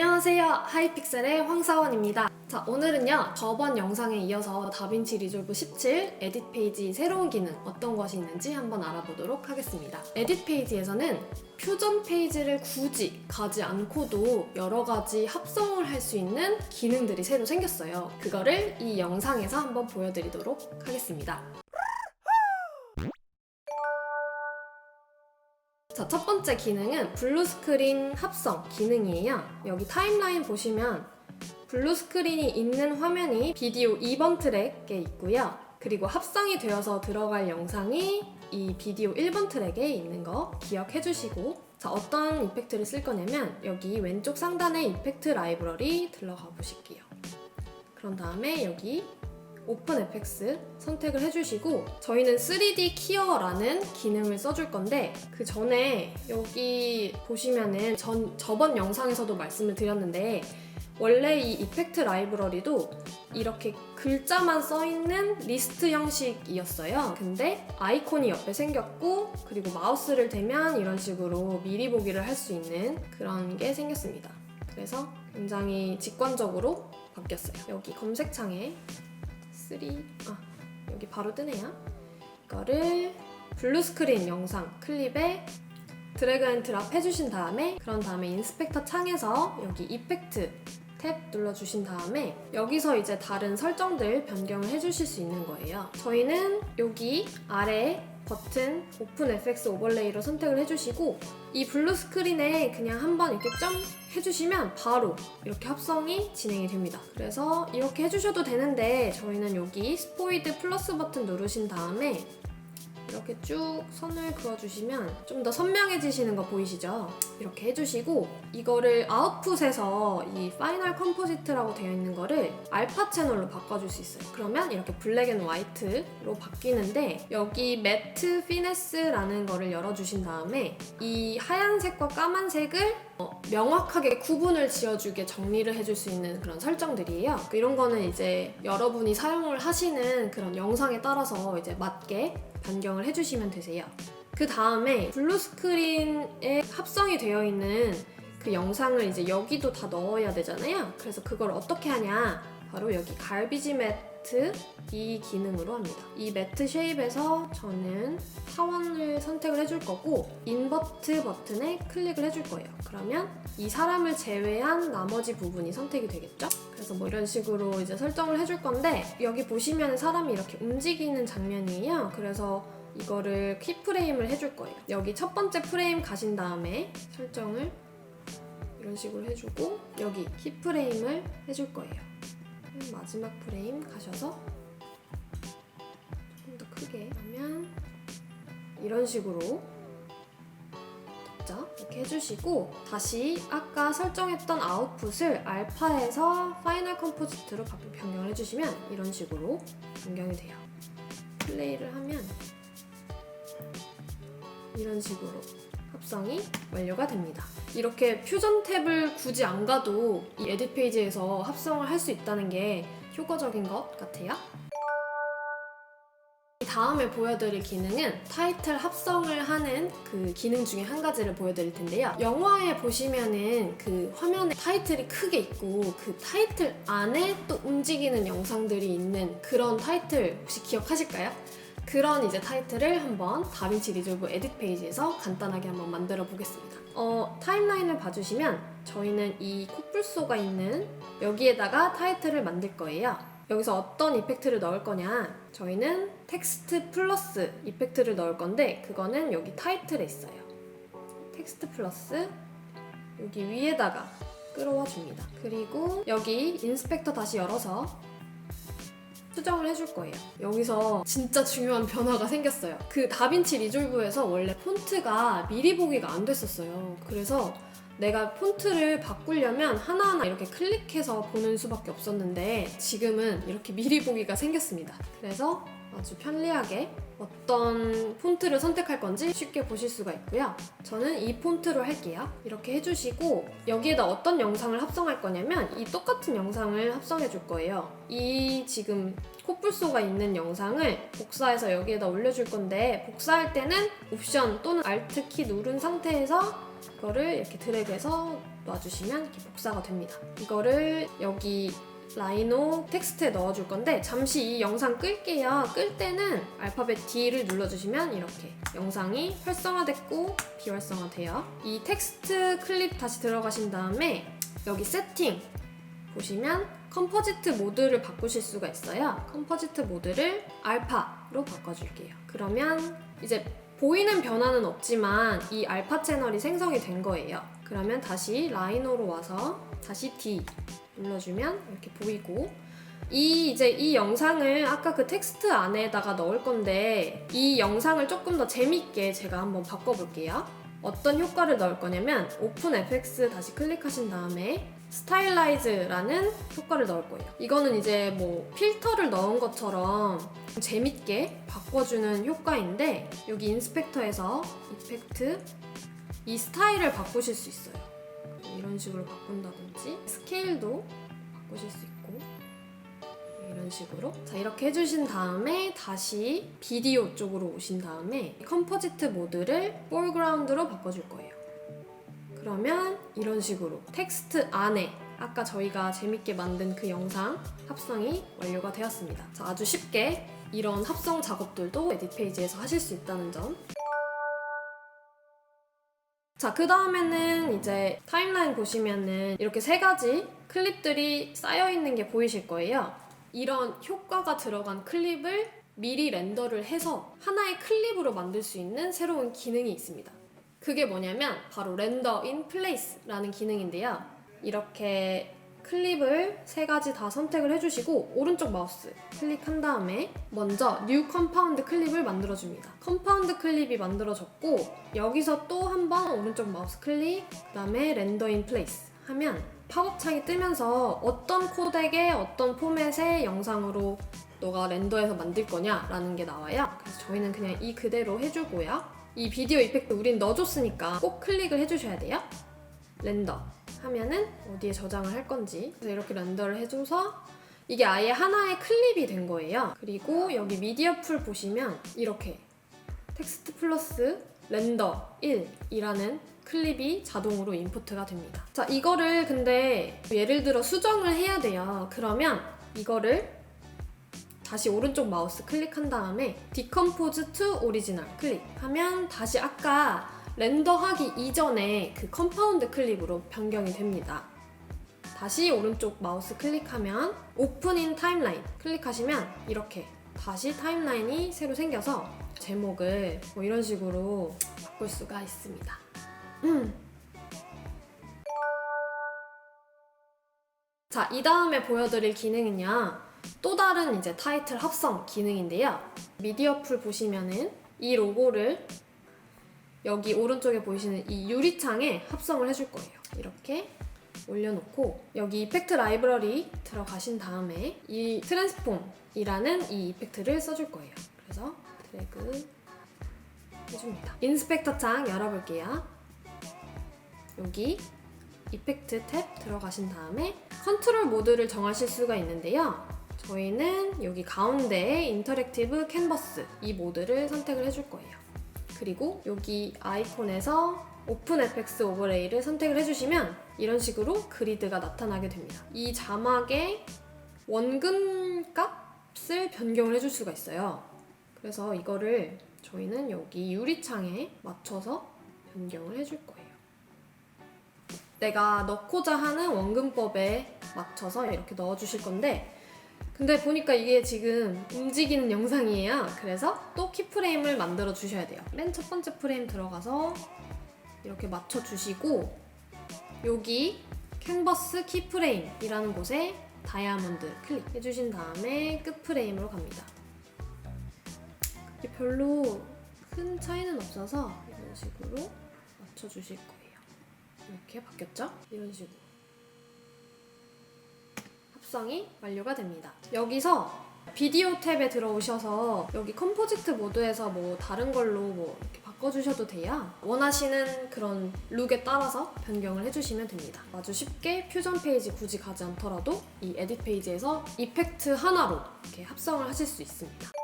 안녕하세요. 하이픽셀의 황사원입니다. 자, 오늘은요, 저번 영상에 이어서 다빈치 리졸브 17 에딧 페이지 새로운 기능 어떤 것이 있는지 한번 알아보도록 하겠습니다. 에딧 페이지에서는 퓨전 페이지를 굳이 가지 않고도 여러 가지 합성을 할 수 있는 기능들이 새로 생겼어요. 그거를 이 영상에서 한번 보여드리도록 하겠습니다. 자, 첫 번째 기능은 블루 스크린 합성 기능이에요. 여기 타임라인 보시면 블루 스크린이 있는 화면이 비디오 2번 트랙에 있고요. 그리고 합성이 되어서 들어갈 영상이 이 비디오 1번 트랙에 있는 거 기억해 주시고 자, 어떤 이펙트를 쓸 거냐면 여기 왼쪽 상단에 이펙트 라이브러리 들어가 보실게요. 그런 다음에 여기 오픈 FX 선택을 해주시고 저희는 3D 키어라는 기능을 써줄 건데 그 전에 여기 보시면은 전 저번 영상에서도 말씀을 드렸는데 원래 이 이펙트 라이브러리도 이렇게 글자만 써 있는 리스트 형식이었어요. 근데 아이콘이 옆에 생겼고 그리고 마우스를 대면 이런 식으로 미리 보기를 할 수 있는 그런 게 생겼습니다. 그래서 굉장히 직관적으로 바뀌었어요. 여기 검색창에 3, 아, 여기 바로 뜨네요. 이거를 블루 스크린 영상 클립에 드래그 앤 드랍 해주신 다음에 그런 다음에 인스펙터 창에서 여기 이펙트 탭 눌러주신 다음에 여기서 이제 다른 설정들 변경을 해주실 수 있는 거예요. 저희는 여기 아래 버튼 오픈 FX 오버레이로 선택을 해주시고 이 블루 스크린에 그냥 한번 이렇게 점 해주시면 바로 이렇게 합성이 진행이 됩니다. 그래서 이렇게 해주셔도 되는데 저희는 여기 스포이드 플러스 버튼 누르신 다음에 이렇게 쭉 선을 그어주시면 좀 더 선명해지시는 거 보이시죠? 이렇게 해주시고 이거를 아웃풋에서 이 파이널 컴포지트라고 되어 있는 거를 알파 채널로 바꿔줄 수 있어요. 그러면 이렇게 블랙 앤 화이트로 바뀌는데 여기 매트 피네스라는 거를 열어주신 다음에 이 하얀색과 까만색을 어, 명확하게 구분을 지어주게 정리를 해줄 수 있는 그런 설정들이에요. 이런 거는 이제 여러분이 사용을 하시는 그런 영상에 따라서 이제 맞게 변경을 해주시면 되세요. 그 다음에 블루 스크린에 합성이 되어 있는 그 영상을 이제 여기도 다 넣어야 되잖아요. 그래서 그걸 어떻게 하냐? 바로 여기 갈비지 매트 이 기능으로 합니다. 이 매트 쉐입에서 저는 타원을 선택을 해줄 거고 인버트 버튼에 클릭을 해줄 거예요. 그러면 이 사람을 제외한 나머지 부분이 선택이 되겠죠? 그래서 뭐 이런 식으로 이제 설정을 해줄 건데 여기 보시면 사람이 이렇게 움직이는 장면이에요. 그래서 이거를 키프레임을 해줄 거예요. 여기 첫 번째 프레임 가신 다음에 설정을 이런 식으로 해주고 여기 키프레임을 해줄 거예요. 마지막 프레임 가셔서 조금 더 크게 하면 이런 식으로? 이렇게 해주시고 다시 아까 설정했던 아웃풋을 알파에서 파이널 컴포지트로 변경을 해주시면 이런 식으로 변경이 돼요. 플레이를 하면 이런 식으로 합성이 완료가 됩니다. 이렇게 퓨전 탭을 굳이 안 가도 이 에딧 페이지에서 합성을 할 수 있다는 게 효과적인 것 같아요. 이 다음에 보여드릴 기능은 타이틀 합성을 하는 그 기능 중에 한 가지를 보여드릴 텐데요. 영화에 보시면은 그 화면에 타이틀이 크게 있고 그 타이틀 안에 또 움직이는 영상들이 있는 그런 타이틀 혹시 기억하실까요? 그런 이제 타이틀을 한번 다빈치 리졸브 에딧 페이지에서 간단하게 한번 만들어 보겠습니다. 어, 타임라인을 봐주시면 저희는 이 코뿔소가 있는 여기에다가 타이틀을 만들 거예요. 여기서 어떤 이펙트를 넣을 거냐? 저희는 텍스트 플러스 이펙트를 넣을 건데 그거는 여기 타이틀에 있어요. 텍스트 플러스 여기 위에다가 끌어와 줍니다. 그리고 여기 인스펙터 다시 열어서 수정을 해줄 거예요. 여기서 진짜 중요한 변화가 생겼어요. 그 다빈치 리졸브에서 원래 폰트가 미리 보기가 안 됐었어요. 그래서 내가 폰트를 바꾸려면 하나하나 이렇게 클릭해서 보는 수밖에 없었는데 지금은 이렇게 미리 보기가 생겼습니다. 그래서 아주 편리하게 어떤 폰트를 선택할 건지 쉽게 보실 수가 있고요. 저는 이 폰트로 할게요. 이렇게 해주시고 여기에다 어떤 영상을 합성할 거냐면 이 똑같은 영상을 합성해 줄 거예요. 이 지금 코뿔소가 있는 영상을 복사해서 여기에다 올려줄 건데 복사할 때는 옵션 또는 Alt 키 누른 상태에서 이거를 이렇게 드래그해서 놔주시면 이렇게 복사가 됩니다. 이거를 여기 라이노 텍스트에 넣어줄 건데 잠시 이 영상 끌게요. 끌 때는 알파벳 D를 눌러주시면 이렇게 영상이 활성화됐고 비활성화돼요. 이 텍스트 클립 다시 들어가신 다음에 여기 세팅 보시면 컴포지트 모드를 바꾸실 수가 있어요. 컴포지트 모드를 알파로 바꿔줄게요. 그러면 이제 보이는 변화는 없지만 이 알파 채널이 생성이 된 거예요. 그러면 다시 라이노로 와서 다시 D 눌러주면 이렇게 보이고 이 이제 이 영상을 아까 그 텍스트 안에다가 넣을 건데 이 영상을 조금 더 재밌게 제가 한번 바꿔볼게요. 어떤 효과를 넣을 거냐면 오픈 FX 다시 클릭하신 다음에 스타일라이즈라는 효과를 넣을 거예요. 이거는 이제 뭐 필터를 넣은 것처럼 재밌게 바꿔주는 효과인데 여기 인스펙터에서 이펙트 이 스타일을 바꾸실 수 있어요. 이런 식으로 바꾼다든지 스케일도 바꾸실 수 있고 이런 식으로 자 이렇게 해주신 다음에 다시 비디오 쪽으로 오신 다음에 컴포지트 모드를 포그라운드로 바꿔줄 거예요. 그러면 이런 식으로 텍스트 안에 아까 저희가 재밌게 만든 그 영상 합성이 완료가 되었습니다. 자, 아주 쉽게 이런 합성 작업들도 에딧 페이지에서 하실 수 있다는 점. 자, 그 다음에는 이제 타임라인 보시면은 이렇게 세 가지 클립들이 쌓여 있는 게 보이실 거예요. 이런 효과가 들어간 클립을 미리 렌더를 해서 하나의 클립으로 만들 수 있는 새로운 기능이 있습니다. 그게 뭐냐면 바로 렌더 인 플레이스라는 기능인데요. 이렇게 클립을 세 가지 다 선택을 해주시고 오른쪽 마우스 클릭한 다음에 먼저 뉴 컴파운드 클립을 만들어줍니다. 컴파운드 클립이 만들어졌고 여기서 또 한 번 오른쪽 마우스 클릭 그 다음에 렌더 인 플레이스 하면 팝업 창이 뜨면서 어떤 코덱의 어떤 포맷의 영상으로 너가 렌더해서 만들 거냐라는 게 나와요. 그래서 저희는 그냥 이 그대로 해주고요. 이 비디오 이펙트 우린 넣어줬으니까 꼭 클릭을 해주셔야 돼요. 렌더 하면은 어디에 저장을 할 건지 그래서 이렇게 렌더를 해줘서 이게 아예 하나의 클립이 된 거예요. 그리고 여기 미디어 풀 보시면 이렇게 텍스트 플러스 렌더 1이라는 클립이 자동으로 인포트가 됩니다. 자, 이거를 근데 예를 들어 수정을 해야 돼요. 그러면 이거를 다시 오른쪽 마우스 클릭한 다음에 Decompose to Original 클릭하면 다시 아까 렌더하기 이전에 그 컴파운드 클립으로 변경이 됩니다. 다시 오른쪽 마우스 클릭하면 오픈 인 타임라인 클릭하시면 이렇게 다시 타임라인이 새로 생겨서 제목을 뭐 이런 식으로 바꿀 수가 있습니다. 음. 자, 이 다음에 보여드릴 기능은요. 또 다른 이제 타이틀 합성 기능인데요. 미디어 풀 보시면은 이 로고를 여기 오른쪽에 보이시는 이 유리창에 합성을 해줄 거예요. 이렇게 올려놓고 여기 이펙트 라이브러리 들어가신 다음에 이 트랜스폼이라는 이 이펙트를 써줄 거예요. 그래서 드래그 해줍니다. 인스펙터 창 열어볼게요. 여기 이펙트 탭 들어가신 다음에 컨트롤 모드를 정하실 수가 있는데요. 저희는 여기 가운데에 인터랙티브 캔버스 이 모드를 선택을 해줄 거예요. 그리고 여기 아이콘에서 오픈 FX 오버레이를 선택을 해주시면 이런 식으로 그리드가 나타나게 됩니다. 이 자막의 원금 값을 변경을 해줄 수가 있어요. 그래서 이거를 저희는 여기 유리창에 맞춰서 변경을 해줄 거예요. 내가 넣고자 하는 원근법에 맞춰서 이렇게 넣어주실 건데 근데 보니까 이게 지금 움직이는 영상이에요. 그래서 또 키프레임을 만들어 주셔야 돼요. 맨 첫 번째 프레임 들어가서 이렇게 맞춰 주시고 여기 캔버스 키프레임이라는 곳에 다이아몬드 클릭해 주신 다음에 끝 프레임으로 갑니다. 이게 별로 큰 차이는 없어서 이런 식으로 맞춰 주실 거예요. 이렇게 바뀌었죠? 이런 식으로. 합성이 완료가 됩니다. 여기서 비디오 탭에 들어오셔서 여기 컴포지트 모드에서 뭐 다른 걸로 뭐 이렇게 바꿔주셔도 돼요. 원하시는 그런 룩에 따라서 변경을 해주시면 됩니다. 아주 쉽게 퓨전 페이지 굳이 가지 않더라도 이 에딧 페이지에서 이펙트 하나로 이렇게 합성을 하실 수 있습니다.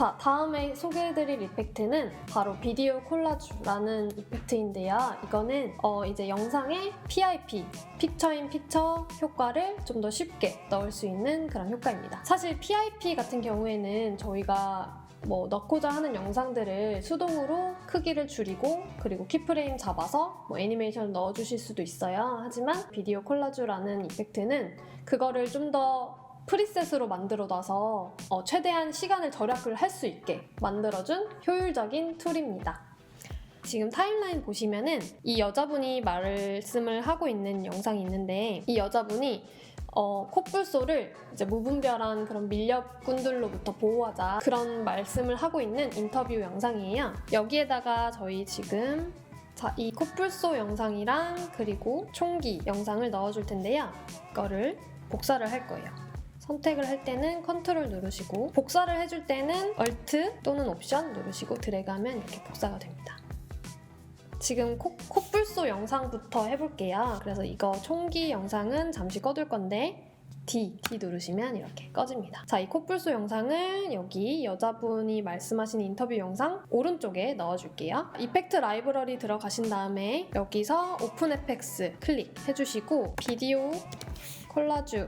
자, 다음에 소개해드릴 이펙트는 바로 비디오 콜라주라는 이펙트인데요. 이거는 어, 이제 영상에 PIP, 픽처 인 픽처 효과를 좀 더 쉽게 넣을 수 있는 그런 효과입니다. 사실 PIP 같은 경우에는 저희가 뭐 넣고자 하는 영상들을 수동으로 크기를 줄이고 그리고 키프레임 잡아서 뭐 애니메이션을 넣어주실 수도 있어요. 하지만 비디오 콜라주라는 이펙트는 그거를 좀더 프리셋으로 만들어놔서 어, 최대한 시간을 절약을 할 수 있게 만들어준 효율적인 툴입니다. 지금 타임라인 보시면은 이 여자분이 말씀을 하고 있는 영상이 있는데 이 여자분이 어, 콧불소를 이제 무분별한 그런 밀렵꾼들로부터 보호하자 그런 말씀을 하고 있는 인터뷰 영상이에요. 여기에다가 저희 지금 자, 이 콧불소 영상이랑 그리고 총기 영상을 넣어줄 텐데요. 이거를 복사를 할 거예요. 선택을 할 때는 컨트롤 누르시고 복사를 해줄 때는 얼트 또는 옵션 누르시고 드래그하면 이렇게 복사가 됩니다. 지금 코, 콧불소 영상부터 해볼게요. 그래서 이거 총기 영상은 잠시 꺼둘 건데 D, D 누르시면 이렇게 꺼집니다. 자, 이 콧불소 영상을 여기 여자분이 말씀하신 인터뷰 영상 오른쪽에 넣어줄게요. 이펙트 라이브러리 들어가신 다음에 여기서 오픈 에펙스 클릭해주시고 비디오 콜라주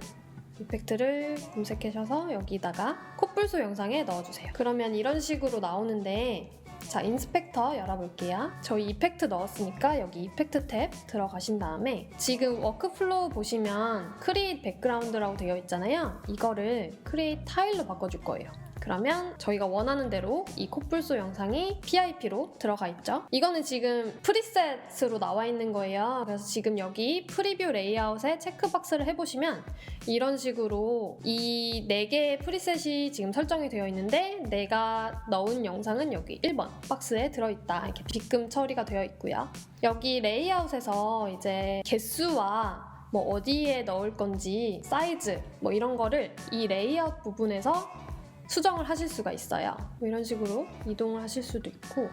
이펙트를 검색하셔서 여기다가 콧불소 영상에 넣어주세요. 그러면 이런 식으로 나오는데 자, 인스펙터 열어볼게요. 저희 이펙트 넣었으니까 여기 이펙트 탭 들어가신 다음에 지금 워크플로우 보시면 크리에이트 백그라운드라고 되어 있잖아요. 이거를 크리에이트 타일로 바꿔줄 거예요. 그러면 저희가 원하는 대로 이 콧불소 영상이 PIP로 들어가 있죠. 이거는 지금 프리셋으로 나와 있는 거예요. 그래서 지금 여기 프리뷰 레이아웃에 체크박스를 해보시면 이런 식으로 이 4개의 프리셋이 지금 설정이 되어 있는데 내가 넣은 영상은 여기 1번 박스에 들어있다. 이렇게 빗금 처리가 되어 있고요. 여기 레이아웃에서 이제 개수와 뭐 어디에 넣을 건지 사이즈 뭐 이런 거를 이 레이아웃 부분에서 수정을 하실 수가 있어요. 뭐 이런 식으로 이동을 하실 수도 있고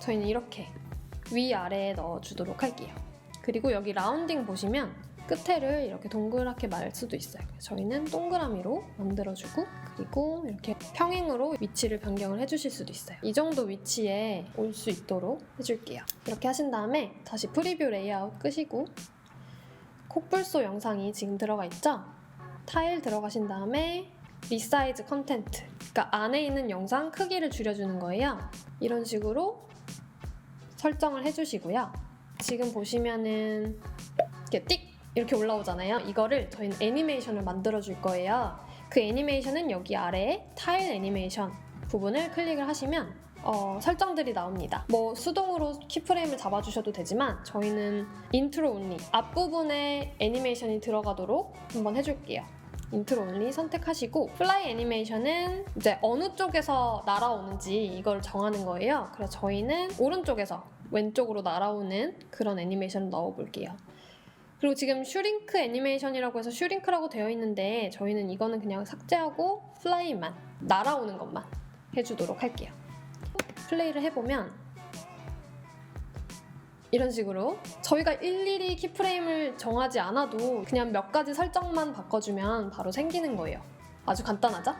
저희는 이렇게 위아래에 넣어주도록 할게요. 그리고 여기 라운딩 보시면 끝에를 이렇게 동그랗게 말 수도 있어요. 저희는 동그라미로 만들어주고 그리고 이렇게 평행으로 위치를 변경을 해주실 수도 있어요. 이 정도 위치에 올 수 있도록 해줄게요. 이렇게 하신 다음에 다시 프리뷰 레이아웃 끄시고 콧불소 영상이 지금 들어가 있죠? 타일 들어가신 다음에 리사이즈 컨텐트 그러니까 안에 있는 영상 크기를 줄여주는 거예요. 이런 식으로 설정을 해주시고요. 지금 보시면은 이렇게 띡 이렇게 올라오잖아요. 이거를 저희는 애니메이션을 만들어 줄 거예요. 그 애니메이션은 여기 아래에 타일 애니메이션 부분을 클릭을 하시면 어, 설정들이 나옵니다. 뭐 수동으로 키프레임을 잡아주셔도 되지만 저희는 인트로 온리 앞부분에 애니메이션이 들어가도록 한번 해줄게요. 인트로 온리 선택하시고 플라이 애니메이션은 이제 어느 쪽에서 날아오는지 이걸 정하는 거예요. 그래서 저희는 오른쪽에서 왼쪽으로 날아오는 그런 애니메이션을 넣어볼게요. 그리고 지금 슈링크 애니메이션이라고 해서 슈링크라고 되어 있는데 저희는 이거는 그냥 삭제하고 플라이만 날아오는 것만 해주도록 할게요. 플레이를 해보면 이런 식으로 저희가 일일이 키프레임을 정하지 않아도 그냥 몇 가지 설정만 바꿔주면 바로 생기는 거예요. 아주 간단하죠?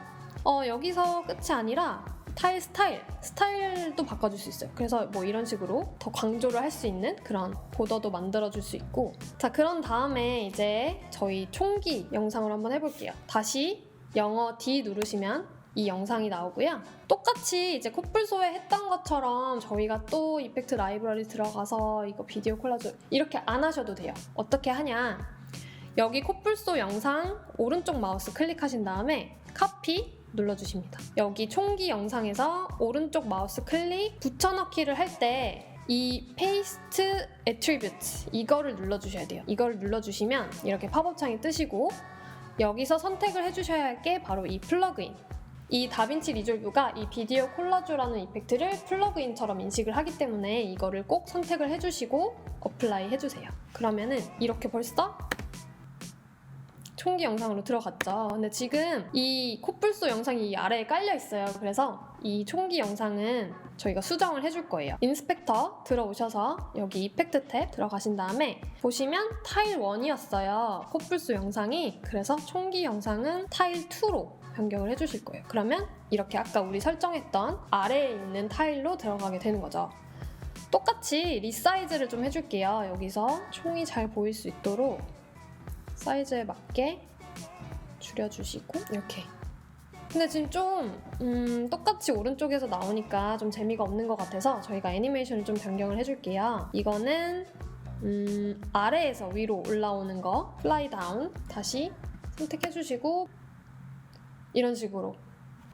어, 여기서 끝이 아니라 타일 스타일, 스타일도 바꿔줄 수 있어요. 그래서 뭐 이런 식으로 더 강조를 할 수 있는 그런 보더도 만들어줄 수 있고 자 그런 다음에 이제 저희 총기 영상을 한번 해볼게요. 다시 영어 D 누르시면 이 영상이 나오고요. 똑같이 이제 콧불소에 했던 것처럼 저희가 또 이펙트 라이브러리 들어가서 이거 비디오 콜라주 이렇게 안 하셔도 돼요. 어떻게 하냐? 여기 콧불소 영상 오른쪽 마우스 클릭하신 다음에 카피 눌러주십니다. 여기 총기 영상에서 오른쪽 마우스 클릭 붙여넣기를 할때 이 페이스트 애트리뷰트 이거를 눌러주셔야 돼요. 이거를 눌러주시면 이렇게 팝업 창이 뜨시고 여기서 선택을 해주셔야 할 게 바로 이 플러그인 이 다빈치 리졸브가 이 비디오 콜라주라는 이펙트를 플러그인처럼 인식을 하기 때문에 이거를 꼭 선택을 해주시고 어플라이 해주세요. 그러면은 이렇게 벌써 총기 영상으로 들어갔죠. 근데 지금 이 콧불소 영상이 이 아래에 깔려 있어요. 그래서 이 총기 영상은 저희가 수정을 해줄 거예요. 인스펙터 들어오셔서 여기 이펙트 탭 들어가신 다음에 보시면 타일 1이었어요. 콧불소 영상이. 그래서 총기 영상은 타일 2로 변경을 해주실 거예요. 그러면 이렇게 아까 우리 설정했던 아래에 있는 타일로 들어가게 되는 거죠. 똑같이 리사이즈를 좀 해줄게요. 여기서 총이 잘 보일 수 있도록 사이즈에 맞게 줄여주시고 이렇게 근데 지금 좀 음, 똑같이 오른쪽에서 나오니까 좀 재미가 없는 것 같아서 저희가 애니메이션을 좀 변경을 해줄게요. 이거는 음, 아래에서 위로 올라오는 거 플라이 다운 다시 선택해주시고 이런 식으로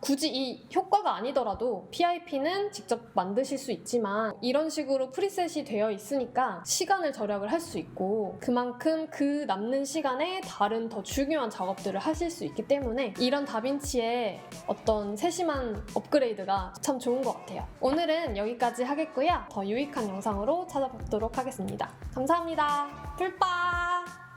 굳이 이 효과가 아니더라도 PIP는 직접 만드실 수 있지만 이런 식으로 프리셋이 되어 있으니까 시간을 절약을 할 수 있고 그만큼 그 남는 시간에 다른 더 중요한 작업들을 하실 수 있기 때문에 이런 다빈치의 어떤 세심한 업그레이드가 참 좋은 것 같아요. 오늘은 여기까지 하겠고요. 더 유익한 영상으로 찾아뵙도록 하겠습니다. 감사합니다. 풀빠!